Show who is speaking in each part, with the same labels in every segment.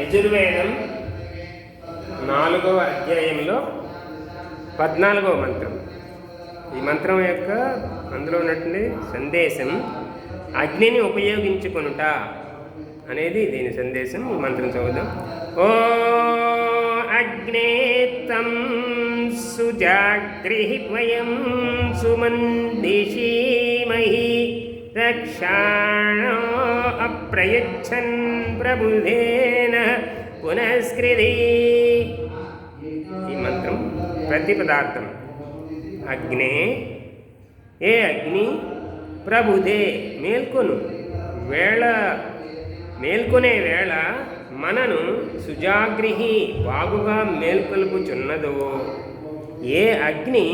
Speaker 1: యజుర్వేదం నాలుగవ అధ్యాయంలో పద్నాలుగవ మంత్రం. ఈ మంత్రం యొక్క అందులో ఉన్నటువంటి సందేశం అగ్నిని ఉపయోగించుకొనుట అనేది దీని సందేశం. ఈ మంత్రం చదువుదాం. ఓ అగ్నేత్తం సుజాగ్రిహి వయం సుమందిషీమహి రక్షాణ అప్రయచ్చన్ ప్రబుధేన పునఃస్కృతి ఈ మంత్రం ప్రతి పదార్థం అగ్నే ఏ అగ్ని? ప్రభుదే మేల్కొను. వేళ మేల్కొనే వేళ మనను సుజాగ్రిహి బాగుగా మేల్కొల్పుచున్నదో. ఏ అగ్ని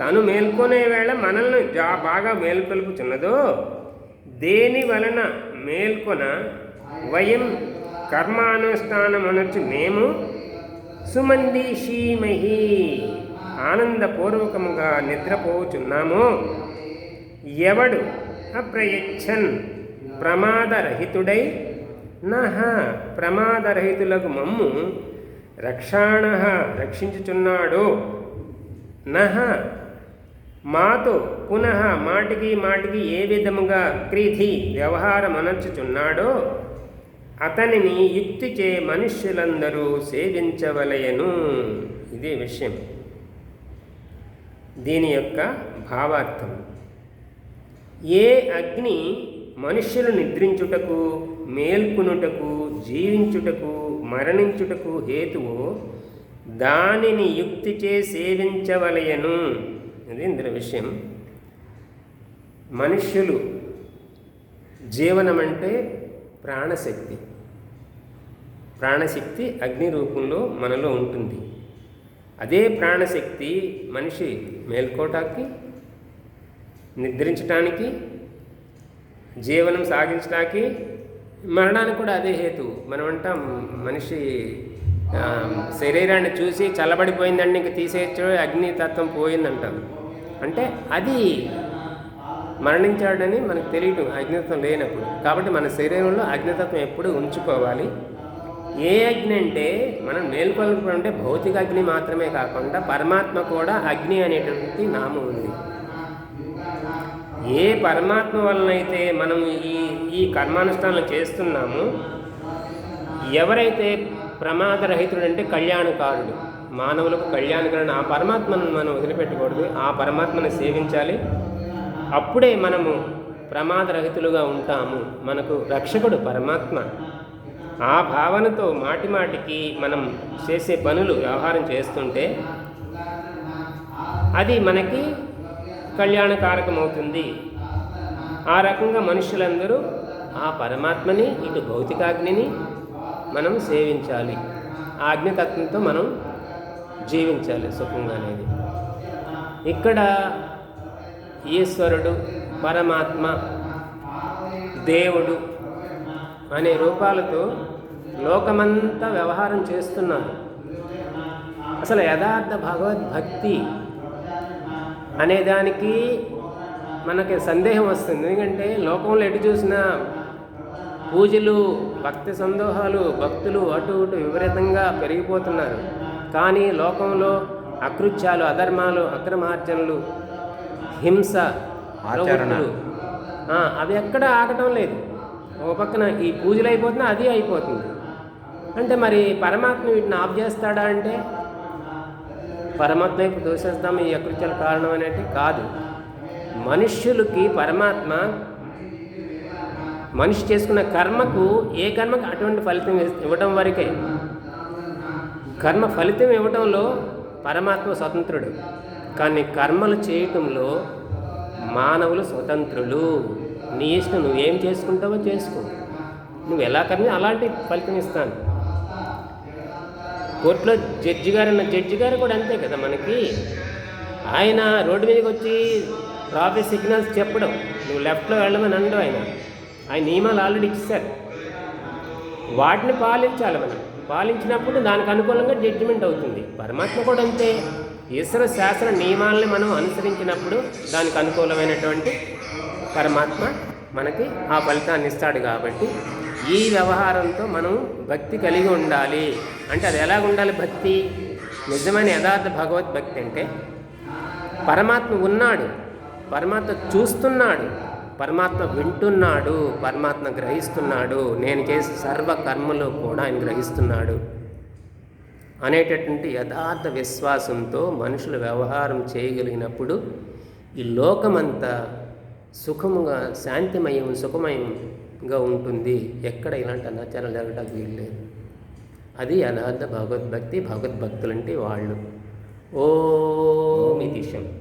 Speaker 1: తను మేల్కొనే వేళ మనల్ని జా బాగా మేల్కొల్పుచున్నదో దేని వలన మేల్కొన వయం కర్మానుష్ఠానమనొచ్చు మేము? సుమందీషీమహి ఆనందపూర్వకముగా నిద్రపోచున్నాము? ఎవడు అప్రయచ్చన్? ప్రమాదరహితుడై? నహ ప్రమాదరహితులకు మమ్ము రక్షాణ రక్షించుచున్నాడు? నహ మాతో పునః మాటికి మాటికి ఏ విధముగా క్రీధి వ్యవహారం అనర్చుచున్నాడో అతనిని యుక్తిచే మనుష్యులందరూ సేవించవలయను. ఇదే విషయం. దీని యొక్క భావార్థం. ఏ అగ్ని మనుష్యులు నిద్రించుటకు మేల్కొనుటకు జీవించుటకు మరణించుటకు హేతువు దానిని యుక్తిచే సేవించవలయను. ఇది ఇందులో విషయం. మనుష్యులు జీవనం అంటే ప్రాణశక్తి. ప్రాణశక్తి అగ్ని రూపంలో మనలో ఉంటుంది. అదే ప్రాణశక్తి మనిషి మేల్కోటానికి నిద్రించటానికి జీవనం సాగించడానికి మరణానికి కూడా అదే హేతు. మనం అంటాం మనిషి శరీరాన్ని చూసి చల్లబడిపోయిందండి ఇంక తీసేయచ్చు అగ్ని తత్వం పోయిందంటాం. అంటే అది మరణించాడని మనకు తెలియటం అజ్ఞతత్వం లేనప్పుడు. కాబట్టి మన శరీరంలో అజ్ఞతత్వం ఎప్పుడు ఉంచుకోవాలి. ఏ అగ్ని అంటే మనం మేల్కొల్పడం అంటే భౌతిక అగ్ని మాత్రమే కాకుండా పరమాత్మ కూడా అగ్ని అనేటువంటి నామం ఉంది. ఏ పరమాత్మ వలనైతే మనం ఈ ఈ కర్మానుష్ఠానాలు చేస్తున్నామో ఎవరైతే ప్రమాదరహితుడు అంటే కళ్యాణకారుడు. మానవులకు కళ్యాణకరణ ఆ పరమాత్మను మనం వదిలిపెట్టకూడదు. ఆ పరమాత్మను సేవించాలి. అప్పుడే మనము ప్రమాదరహితులుగా ఉంటాము. మనకు రక్షకుడు పరమాత్మ. ఆ భావనతో మాటిమాటికి మనం చేసే పనులు వ్యవహారం చేస్తుంటే అది మనకి కళ్యాణకారకమవుతుంది. ఆ రకంగా మనుషులందరూ ఆ పరమాత్మని ఇటు భౌతికాగ్నిని మనం సేవించాలి. ఆ అగ్నితత్వంతో మనం జీవించాలి సుఖంగా అనేది. ఇక్కడ ఈశ్వరుడు పరమాత్మ దేవుడు అనే రూపాలతో లోకమంతా వ్యవహారం చేస్తున్నారు. అసలు యథార్థ భగవద్భక్తి అనేదానికి మనకి సందేహం వస్తుంది. ఎందుకంటే లోకంలో ఎటు చూసినా పూజలు భక్తి సందోహాలు భక్తులు అటు ఇటు విపరీతంగా పెరిగిపోతున్నారు. కానీ లోకంలో అకృత్యాలు అధర్మాలు అక్రమార్జనలు హింస
Speaker 2: ఆచరణ.
Speaker 1: ప్రవృత్తులు, ఆ, అవి ఎక్కడ ఆగటం లేదు. ఓ పక్కన ఈ పూజలు అయిపోతున్నా అది అయిపోతుంది. అంటే మరి పరమాత్మ వీటిని ఆఫ్ చేస్తాడా అంటే? పరమాత్మ వైపు దోషేస్తాం ఈ అకృత్యాల కారణం అనేది కాదు. మనుష్యులకి పరమాత్మ మనిషి చేసుకున్న కర్మకు ఏ కర్మకు అటువంటి ఫలితం ఇవ్వటం వరకే. కర్మ ఫలితం ఇవ్వటంలో పరమాత్మ స్వతంత్రుడు. కానీ కర్మలు చేయటంలో మానవులు స్వతంత్రులు. నీ ఇష్టం నువ్వేం చేసుకుంటావో చేసుకో. నువ్వు ఎలా కర్మ అలాంటి ఫలితం ఇస్తాను. కోర్టులో జడ్జి గారు ఉన్న జడ్జి గారు కూడా అంతే కదా మనకి. ఆయన రోడ్డు మీదకి వచ్చి ట్రాఫిక్ సిగ్నల్స్ చెప్పడం. నువ్వు లెఫ్ట్లో వెళ్ళమని అండు ఆయన. ఆయన నియమాలు ఆల్రెడీ ఇచ్చారు. వాటిని పాలించాలి మనం. పాలించినప్పుడు దానికి అనుకూలంగా జడ్జిమెంట్ అవుతుంది. పరమాత్మ కూడా అంతే. ఈశ్వర శాస్త్ర నియమాలని మనం అనుసరించినప్పుడు దానికి అనుకూలమైనటువంటి పరమాత్మ మనకి ఆ ఫలితాన్ని ఇస్తాడు కాబట్టి ఈ వ్యవహారంతో మనం భక్తి కలిగి ఉండాలి. అంటే అది ఎలాగ ఉండాలి భక్తి? నిజమైన యథార్థ భగవద్భక్తి అంటే పరమాత్మ ఉన్నాడు. పరమాత్మ చూస్తున్నాడు. పరమాత్మ వింటున్నాడు పరమాత్మ గ్రహిస్తున్నాడు నేను చేసే సర్వ కర్మలు కూడా ఆయన గ్రహిస్తున్నాడు అనేటటువంటి యథార్థ విశ్వాసంతో మనుషులు వ్యవహారం చేయగలిగినప్పుడు ఈ లోకమంతా సుఖముగా శాంతిమయం సుఖమయంగా ఉంటుంది. ఎక్కడ ఇలాంటి అనాచారం జరగడానికి వీల్లేదు. అది యథార్థ భగవద్భక్తి భగవద్భక్తులంటే వాళ్ళు. ఓ మితిషం